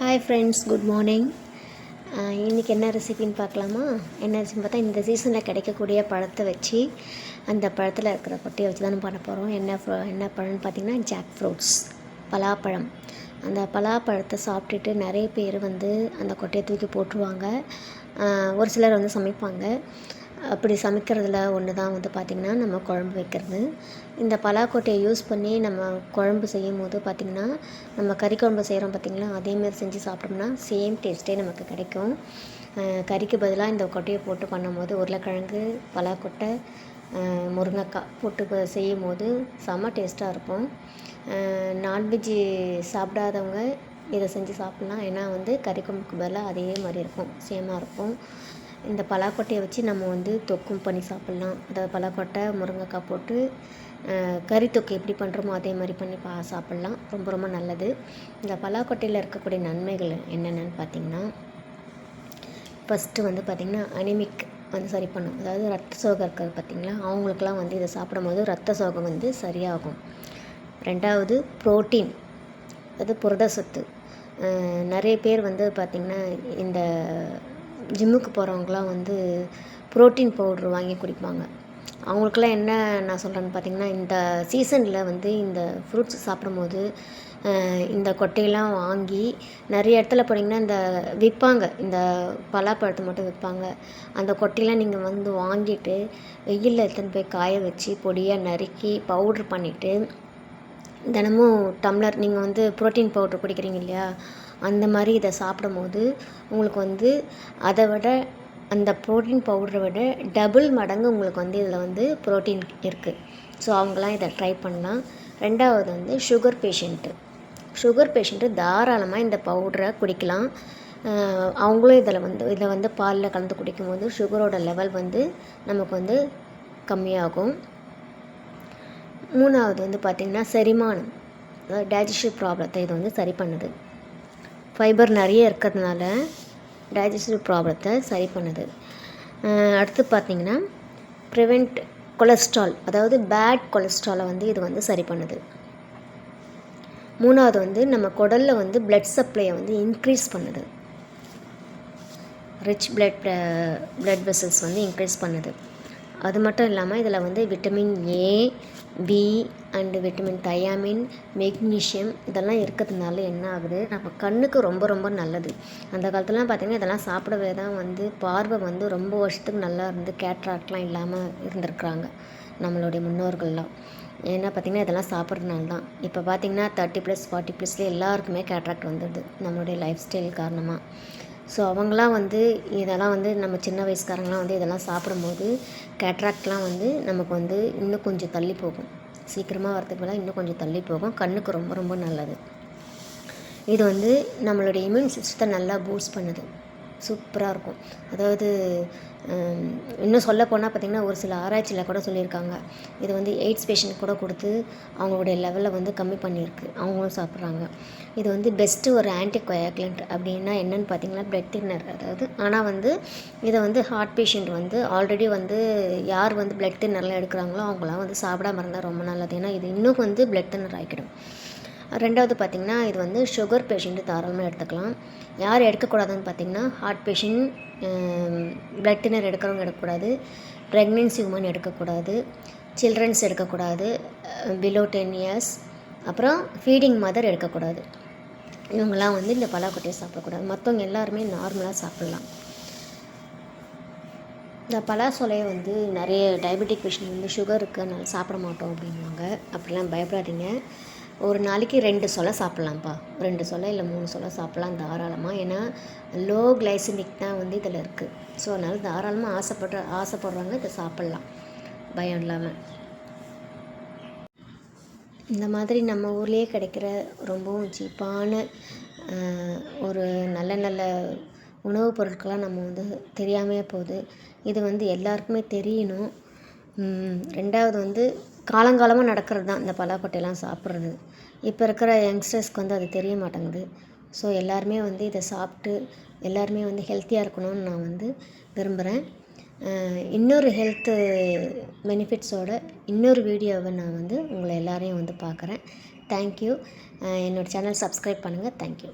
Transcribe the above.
Hi friends good morning இன்றைக்கி என்ன ரெசிபின்னு பார்க்கலாமா? என்ன ரெசிபின்னு பார்த்தா இந்த சீசனில் கிடைக்கக்கூடிய பழத்தை வச்சு அந்த பழத்தில் இருக்கிற கொட்டையை வச்சு தானே பண்ண போகிறோம் என்ன என்ன பழம்னு பார்த்தீங்கன்னா ஜாக் ஃப்ரூட்ஸ் பலாப்பழம். அந்த பலாப்பழத்தை சாப்பிட்டுட்டு நிறைய பேர் வந்து அந்த கொட்டையை தூக்கி போட்டுருவாங்க. ஒரு சிலர் வந்து சமைப்பாங்க. அப்படி சமைக்கிறதுல ஒன்று தான் வந்து பார்த்திங்கன்னா நம்ம குழம்பு வைக்கிறது. இந்த பலாக்கொட்டையை யூஸ் பண்ணி நம்ம குழம்பு செய்யும் போது பார்த்திங்கன்னா நம்ம கறி குழம்பு செய்கிறோம் பார்த்திங்களா அதேமாரி செஞ்சு சாப்பிட்டோம்னா சேம் டேஸ்ட்டே நமக்கு கிடைக்கும். கறிக்கு பதிலாக இந்த கொட்டையை போட்டு பண்ணும்போது உருளைக்கிழங்கு பலாக்கொட்டை முருங்கைக்காய் போட்டு செய்யும் போது செம்ம டேஸ்ட்டாக இருக்கும். நான்வெஜ்ஜு சாப்பிடாதவங்க இதை செஞ்சு சாப்பிட்லாம். ஏன்னா வந்து கறி குழம்புக்கு பதிலாக அதே மாதிரி இருக்கும். சேமாக இருக்கும். இந்த பலாக்கொட்டையை வச்சு நம்ம வந்து தொக்கும் பண்ணி சாப்பிட்லாம். அதாவது பலாக்கொட்டை முருங்கைக்காய் போட்டு கறி தொக்கு எப்படி பண்ணுறோமோ அதே மாதிரி பண்ணி பா சாப்பிட்லாம். ரொம்ப ரொம்ப நல்லது. இந்த பலாக்கொட்டையில் இருக்கக்கூடிய நன்மைகள் என்னென்னு பார்த்திங்கன்னா ஃபஸ்ட்டு வந்து பார்த்திங்கன்னா அனிமிக் வந்து சரி பண்ணும். அதாவது ரத்த சோகம் இருக்கிறது பார்த்திங்களா? அவங்களுக்குலாம் வந்து இதை சாப்பிடும்போது ரத்த சோகம் வந்து சரியாகும். ரெண்டாவது ப்ரோட்டீன். அது புரத சத்து. நிறைய பேர் வந்து பார்த்திங்கன்னா இந்த ஜிம்முக்கு போகிறவங்களாம் வந்து புரோட்டீன் பவுட்ரு வாங்கி குடிப்பாங்க. அவங்களுக்குலாம் என்ன நான் சொல்கிறேன்னு பார்த்தீங்கன்னா இந்த சீசனில் வந்து இந்த ஃப்ரூட்ஸ் சாப்பிடும்போது இந்த கொட்டையெல்லாம் வாங்கி நிறைய இடத்துல போனீங்கன்னா இந்த விற்பாங்க. இந்த பலாப்பழத்தை மட்டும் விற்பாங்க. அந்த கொட்டையெல்லாம் நீங்கள் வந்து வாங்கிட்டு வெயிலில் எடுத்துன்னு போய் காய வச்சு பொடியாக நறுக்கி பவுட்ரு பண்ணிவிட்டு தினமும் டம்ளர் நீங்கள் வந்து புரோட்டீன் பவுட்ரு குடிக்கிறீங்க இல்லையா? அந்த மாதிரி இதை சாப்பிடும்போது உங்களுக்கு வந்து அதை விட அந்த ப்ரோட்டீன் பவுடரை விட டபுள் மடங்கு உங்களுக்கு வந்து இதில் வந்து புரோட்டீன் இருக்குது ஸோ அவங்களாம் இதை ட்ரை பண்ணலாம். ரெண்டாவது வந்து சுகர் பேஷண்ட்டு சுகர் பேஷண்ட்டு தாராளமாக இந்த பவுடரை குடிக்கலாம். அவங்களும் இதில் வந்து இதை வந்து பாலில் கலந்து குடிக்கும்போது சுகரோட லெவல் வந்து நமக்கு வந்து கம்மியாகும். மூணாவது வந்து பார்த்திங்கன்னா செரிமானம் அதாவது டைஜஸ்டிவ் ப்ராப்ளத்தை இது வந்து சரி பண்ணுது. ஃபைபர் நிறைய இருக்கிறதுனால டைஜஸ்டிவ் ப்ராப்ளத்தை சரி பண்ணுது. அடுத்து பார்த்திங்கன்னா ப்ரிவெண்ட் கொலஸ்ட்ரால் அதாவது பேட் கொலஸ்ட்ராலை வந்து இது வந்து சரி பண்ணுது. மூணாவது வந்து நம்ம குடலில் வந்து பிளட் சப்ளையை வந்து இன்க்ரீஸ் பண்ணுது. ரிச் பிளட் பிளட் வெசல்ஸ் வந்து இன்க்ரீஸ் பண்ணுது. அது மட்டும் இல்லாமல் இதில் வந்து vitamin A B and vitamin thiamine magnesium இதெல்லாம் இருக்கிறதுனால என்ன ஆகுது? நம்ம கண்ணுக்கு ரொம்ப ரொம்ப நல்லது. அந்த காலத்துலலாம் பார்த்திங்கன்னா இதெல்லாம் சாப்பிடவே தான் வந்து பார்வை வந்து ரொம்ப வருஷத்துக்கு நல்லா இருந்து கேட்ராக்ட்லாம் இல்லாமல் இருந்திருக்கிறாங்க நம்மளுடைய முன்னோர்கள்லாம். ஏன்னா பார்த்திங்கன்னா இதெல்லாம் சாப்பிட்றதுனால தான். இப்போ பார்த்திங்கன்னா தேர்ட்டி ப்ளஸ் ஃபார்ட்டி ப்ளஸ்லேயே எல்லாருக்குமே கேட்ராக்ட் வந்துடுது நம்மளுடைய லைஃப் ஸ்டைல் காரணமாக ஸோ அவங்களாம் வந்து இதெல்லாம் வந்து நம்ம சின்ன வயசுக்காரங்களாம் வந்து இதெல்லாம் சாப்பிடும்போது கேட்ராக்ட்லாம் வந்து நமக்கு வந்து இன்னும் கொஞ்சம் தள்ளி போகும். சீக்கிரமாக வரதுக்கு பதிலாக இன்னும் கொஞ்சம் தள்ளி போகும். கண்ணுக்கு ரொம்ப ரொம்ப நல்லது. இது வந்து நம்மளுடைய இம்யூன் சிஸ்டத்தை நல்லா பூஸ்ட் பண்ணுது. சூப்பராக இருக்கும். அதாவது இன்னும் சொல்ல போனால் பார்த்திங்கன்னா ஒரு சில ஆராய்ச்சியில் கூட சொல்லியிருக்காங்க. இது வந்து எய்ட்ஸ் பேஷண்ட் கூட கொடுத்து அவங்களுடைய லெவலை வந்து கம்மி பண்ணியிருக்கு. அவங்களும் சாப்பிட்றாங்க. இது வந்து பெஸ்ட்டு ஒரு ஆன்டிகொயாக்லண்ட் அப்படின்னா என்னென்னு பார்த்தீங்கன்னா பிளட் தின்னர் அதாவது ஆனால் வந்து இதை வந்து ஹார்ட் பேஷண்ட் வந்து ஆல்ரெடி வந்து யார் வந்து பிளட் தின்னர்லாம் எடுக்கிறாங்களோ அவங்களாம் வந்து சாப்பிடாம இருந்தால் ரொம்ப நல்லது. ஏன்னா இது இன்னும் வந்து பிளட் தின்னர் ஆகிக்கிடும் ரெண்டாவது பார்த்திங்கன்னா இது வந்து சுகர் பேஷண்ட்டு தாராளமாக எடுத்துக்கலாம். யார் எடுக்கக்கூடாதுன்னு பார்த்தீங்கன்னா ஹார்ட் பேஷண்ட் பிளட் தின்னர் எடுக்கிறவங்க எடுக்கக்கூடாது. ப்ரெக்னென்சி உமன் எடுக்கக்கூடாது. சில்ட்ரன்ஸ் எடுக்கக்கூடாது. பிலோ டென் இயர்ஸ் அப்புறம் ஃபீடிங் மதர் எடுக்கக்கூடாது. இவங்கெல்லாம் வந்து இந்த பலாக்கொட்டையை சாப்பிடக்கூடாது. மற்றவங்க எல்லாருமே நார்மலாக சாப்பிட்லாம். இந்த பலாசொலையை வந்து நிறைய டயபெட்டிக் பேஷண்ட் வந்து சுகர் இருக்கு அதனால் சாப்பிட மாட்டோம் அப்படின்வாங்க அப்படிலாம் பயப்படாதீங்க. ஒரு நாளைக்கு ரெண்டு சொலை சாப்பிட்லாம்ப்பா. ரெண்டு சொலை இல்லை மூணு சொலை சாப்பிட்லாம் தாராளமாக ஏன்னா லோ கிளைசிமிக் தான் வந்து இதில் இருக்குது ஸோ அதனால் தாராளமாக ஆசைப்படுற ஆசைப்படுறவங்க இதை சாப்பிட்லாம். பயம் இல்லாமல் இந்த மாதிரி நம்ம ஊர்லேயே கிடைக்கிற ரொம்பவும் சீப்பான ஒரு நல்ல நல்ல உணவுப் பொருட்களாக நம்ம வந்து தெரியாமையே போகுது. இது வந்து எல்லாருக்குமே தெரியணும். ரெண்டாவது வந்து காலங்காலமாக நடக்கிறது தான் இந்த பலாக்கொட்டையெல்லாம் சாப்பிட்றது. இப்போ இருக்கிற யங்ஸ்டர்ஸ்க்கு வந்து அது தெரிய மாட்டேங்குது. ஸோ எல்லாருமே வந்து இதை சாப்பிட்டு எல்லாருமே வந்து ஹெல்த்தியாக இருக்கணும்னு நான் வந்து விரும்புகிறேன் இன்னொரு ஹெல்த்து பெனிஃபிட்ஸோட இன்னொரு வீடியோவை நான் வந்து உங்களை எல்லாரையும் வந்து பார்க்குறேன். தேங்க்யூ என்னோடய சேனல் சப்ஸ்கிரைப் பண்ணுங்கள் தேங்க்யூ